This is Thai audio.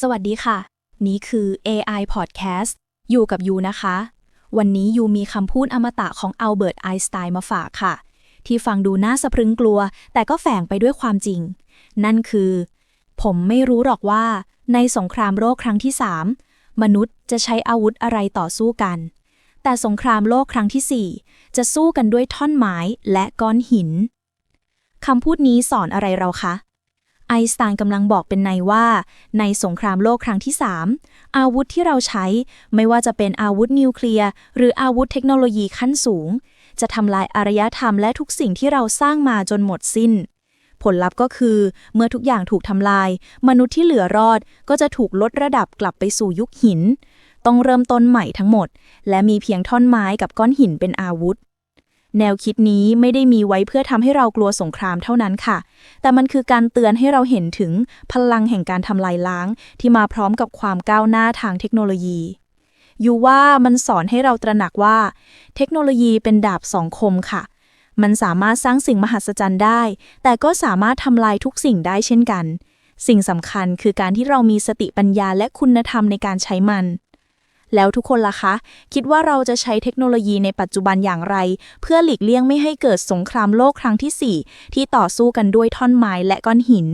สวัสดีค่ะ นี่คือ AI Podcast อยู่กับยูนะคะ วันนี้ยูมีคำพูดอมตะของอัลเบิร์ตไอน์สไตน์มาฝากค่ะ ที่ฟังดูน่าสะพรึงกลัว แต่ก็แฝงไปด้วยความจริง นั่นคือ ผมไม่รู้หรอกว่าในสงครามโลกครั้งที่ 3 มนุษย์จะใช้อาวุธอะไรต่อสู้กัน แต่สงครามโลกครั้งทีสี่4 จะสู้กันด้วยท่อนไม้และก้อนหินคำพูดนี้สอนอะไรเราคะ อน์สไตน์กำลังบอกเป็นในว่า ในสงครามโลกครั้งที่ 3 อาวุธที่เราใช้ ไม่ว่าจะเป็นอาวุธนิวเคลียร์ หรืออาวุธเทคโนโลยีขั้นสูง จะทำลายอารยธรรมและทุกสิ่งที่เราสร้างมาจนหมดสิ้น ผลลัพธ์ก็คือ เมื่อทุกอย่างถูกทำลาย มนุษย์ที่เหลือรอดก็จะถูกลดระดับกลับไปสู่ยุคหิน ต้องเริ่มต้นใหม่ทั้งหมด และมีเพียงท่อนไม้กับก้อนหินเป็นอาวุธ แนวคิดนี้ไม่ได้มีไว้เพื่อทำให้เรากลัวสงครามเท่านั้นค่ะ แต่มันคือการเตือนให้เราเห็นถึงพลังแห่งการทำลายล้าง ที่มาพร้อมกับความก้าวหน้าทางเทคโนโลยีอยู่ว่ามันสอนให้เราตระหนักว่า เทคโนโลยีเป็นดาบสองคมค่ะ มันสามารถสร้างสิ่งมหัศจรรย์ได้ แต่ก็สามารถทำลายทุกสิ่งได้เช่นกัน สิ่งสำคัญคือการที่เรามีสติปัญญาและคุณธรรมในการใช้มัน แล้วทุกคนล่ะคะ คิดว่าเราจะใช้เทคโนโลยีในปัจจุบันอย่างไร เพื่อหลีกเลี่ยงไม่ให้เกิดสงครามโลกครั้งที่ 4 ที่ต่อสู้กันด้วยท่อนไม้และก้อนหิน